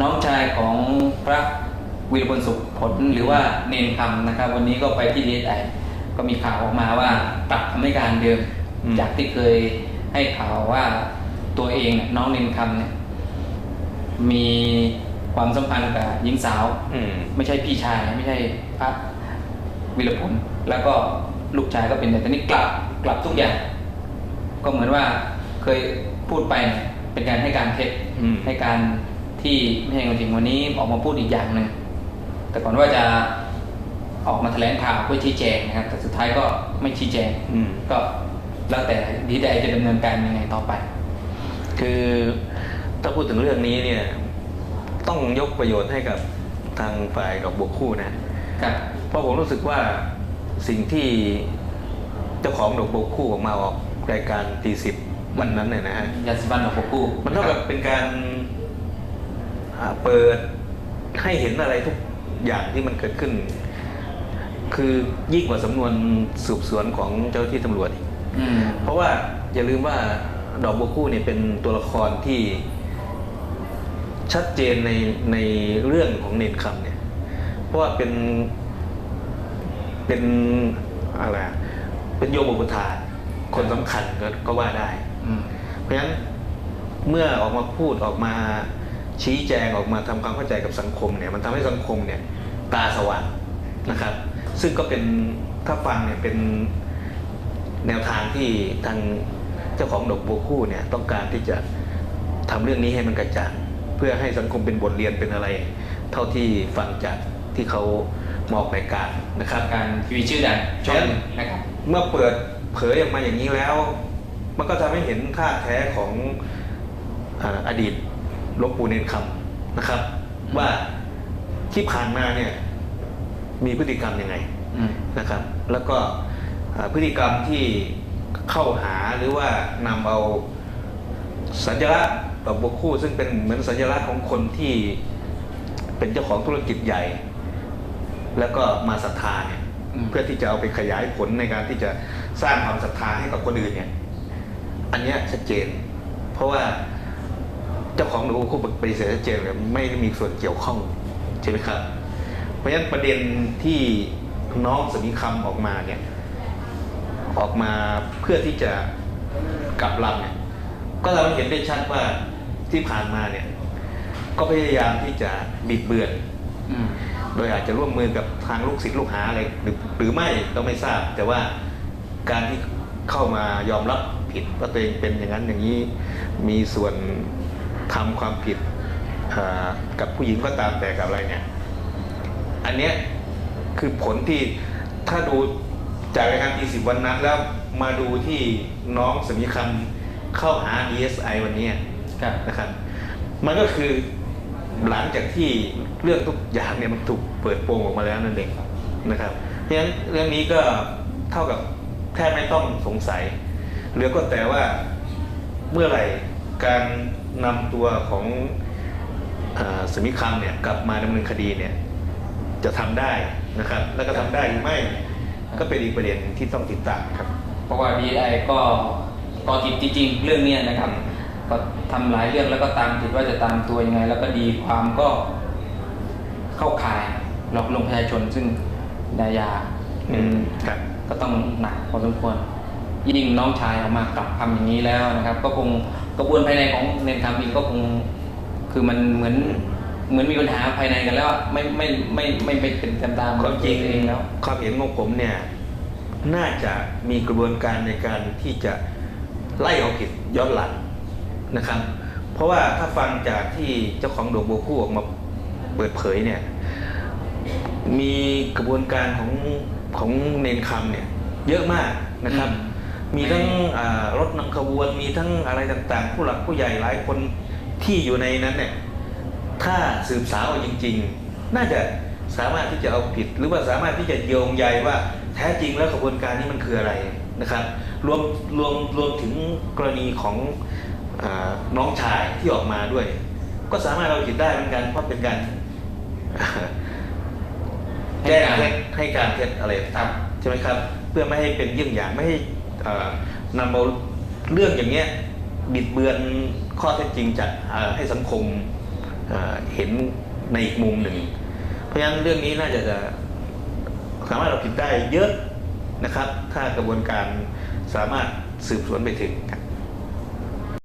น้องชายของพระวีรพลสุขผลหรือว่าเนนคำนะครับ วันนี้ก็ไปที่ดีไอก็มีข่าวออกมาว่าปรับคำให้การเดิมอืมจากที่เคยให้ข่าวว่าตัวเองเนี่ยน้องเนนคำเนี่ยมีความสัมพันธ์กับหญิงสาวอืมไม่ใช่พี่ชาย ไม่ใช่พระวิรพลแล้วก็ลูกชายก็เป็นแต่ตอนนี้กลับกลับทุกอย่าง ก็เหมือนว่าเคยพูดไปเนี่ยเป็นการให้การเท็จอืมให้การ ที่ไม่ใช่ความจริงวันนี้ออกมาพูดอีกอย่างหนึ่งแต่ก่อนว่าจะออกมาแถลงข่าวเพื่อชี้แจงนะครับ แต่สุดท้ายก็ไม่ชี้แจงอืมก็แล้วแต่ดีไดจะดำเนินการยังไงต่อไป คือถ้าพูดถึงเรื่องนี้เนี่ย ต้องยกประโยชน์ให้กับทางฝ่ายดอกบัวคู่นะครับเพราะผมรู้สึกว่าสิ่งที่เจ้าของดอกบัวคู่ออกมาออกรายการตีสิบวันนั้นเนี่ยนะฮะยาสีฟันดอกบัวคู่ มันเท่ากับเป็นการอ่า เปิดให้เห็นอะไรทุกอย่างที่มันเกิดขึ้น คือยิ่งกว่าสำนวนสืบสวนของเจ้าหน้าที่ตำรวจอีกอืมเพราะว่าอย่าลืมว่าดอกบัวคู่เนี่ยเป็นตัวละครที่ชัดเจนในในเรื่องของเนนคำเนี่ย เพราะว่าเป็นเป็นอะไรอะเป็นโยมอุปถาคนสำคัญก็ก็ว่าได้อืมเพราะฉะนั้นเมื่อออกมาพูดออกมา ชี้แจงออกมาทำความเข้าใจกับสังคมเนี่ยมันทำให้สังคมเนี่ยตาสว่างนะครับ ซึ่งก็เป็นถ้าฟังเนี่ยเป็นแนวทางที่ทางเจ้าของดอกบัวคู่เนี่ยต้องการที่จะทำเรื่องนี้ให้มันกระจ่างเพื่อให้สังคมเป็นบทเรียนเป็นอะไร เท่าที่ฟังจากที่เขามองรายการนะครับการทีวีชื่อดังช่องหนึ่งนะครับเมื่อเปิดเผยออกมาอย่างนี้แล้ว มันก็ทำให้เห็นท่าแท้ของอ่าอดีต หลวงปู่เนรคำนะครับ ว่าที่ผ่านมาเนี่ยมีพฤติกรรมยังไงอืมนะครับ แล้วก็อ่าพฤติกรรมที่เข้าหาหรือว่านำเอาสัญลักษณ์ดอกบัวคู่ซึ่งเป็นเหมือนสัญลักษณ์ของคนที่เป็นเจ้าของธุรกิจใหญ่ แล้วก็มาศรัทธาเนี่ยอืมเพื่อที่จะเอาไปขยายผลในการที่จะสร้างความศรัทธาให้กับคนอื่นเนี่ย อันเนี้ยชัดเจน เพราะว่า เจ้าของหนูคู่ปฏิเสธชัดเจนเลยไม่ได้มีส่วนเกี่ยวข้องใช่ไหมครับเพราะฉะนั้นประเด็นที่น้องสมีคำออกมาเนี่ยออกมาเพื่อที่จะกลับลำเนี่ยก็เราเห็นได้ชัดว่าที่ผ่านมาเนี่ย ก็พยายามที่จะบิดเบือนโดยอาจจะร่วมมือกับทางลูกศิษย์ลูกหาอะไรหรือหรือไม่ก็ไม่ทราบ แต่ว่าการที่เข้ามายอมรับผิดว่าตัวเองเป็นอย่างนั้นอย่างนี้มีส่วน ทำความผิดอ่ากับผู้หญิงก็ตามแต่กับอะไรเนี่ย อันเนี้ยคือผลที่ถ้าดูจากรายการตีสิบวันนั้นแล้วมาดูที่น้องสมีคำเข้าหา DSI วันนี้ครับนะครับ มันก็คือหลังจากที่เรื่องทุกอย่างเนี่ยมันถูกเปิดโปงออกมาแล้วนั่นเองนะครับเพราะฉะนั้นเรื่องนี้ก็เท่ากับแทบไม่ต้องสงสัยเหลือก็แต่ว่าเมื่อไหร่การ นำตัวของอาสมิคำเนี่ยกลับมาดำเนินคดีเนี่ยจะทำได้นะครับ แล้วก็ทำได้หรือไม่ก็เป็นอีกประเด็นที่ต้องติดตามครับ เพราะว่าดีไอก็ก็ติดจริงๆเรื่องเนี้ยนะครับ ก็ทำหลายเรื่องแล้วก็ตามติดว่าจะตามตัวยังไง แล้วก็ดีความก็เข้าข่ายหลอกลวงประชาชนซึ่งดายาอืมครับก็ต้องหนักพอสมควรยิ่งน้องชายออกมากลับคำอย่างนี้แล้วนะครับ ก็คง กระบวนภายในของเนนคำเองก็คงคือมันเหมือนเหมือนมีปัญหาภายในกันแล้วไม่ไม่ไม่ไม่ไม่เป็นตามตามความจริงเองแล้วความเห็นของผมเนี่ยน่าจะมีกระบวนการในการที่จะไล่เอาผิดย้อนหลังนะครับ เพราะว่าถ้าฟังจากที่เจ้าของดอกบัวคู่ออกมาเปิดเผยเนี่ยมีกระบวนการของของเนนคำเนี่ยเยอะมากนะครับ มมีทั้งอ่ารถนำขบวนมีทั้งอะไรต่าง ๆ ผู้หลักผู้ใหญ่หลายคนที่อยู่ในนั้นเนี่ยถ้าสืบสาวเอาจริง ๆ น่าจะสามารถที่จะเอาผิด หรือว่าสามารถที่จะโยงใยว่าแท้จริงแล้วกระบวนการนี้มันคืออะไรนะครับ รวมรวมรวมถึงกรณีของอาน้องชายที่ออกมาด้วย ก็สามารถเอาผิดได้เหมือนกันเพราะเป็นการให้แก้การเท็จให้การเท็จอะไรต่างๆใช่ไหมครับ เพื่อไม่ให้เป็นเยี่ยงอย่างไม่ให้เอ่อ นำเอาเรื่องอย่างเงี้ยบิดเบือนข้อเท็จจริงจะให้สังคมเอ่อเห็นในอีกมุมหนึ่ง เพราะฉะนั้นเรื่องนี้น่าจะจะสามารถเราผิดได้เยอะนะครับ ถ้ากระบวนการสามารถสืบสวนไปถึงครับ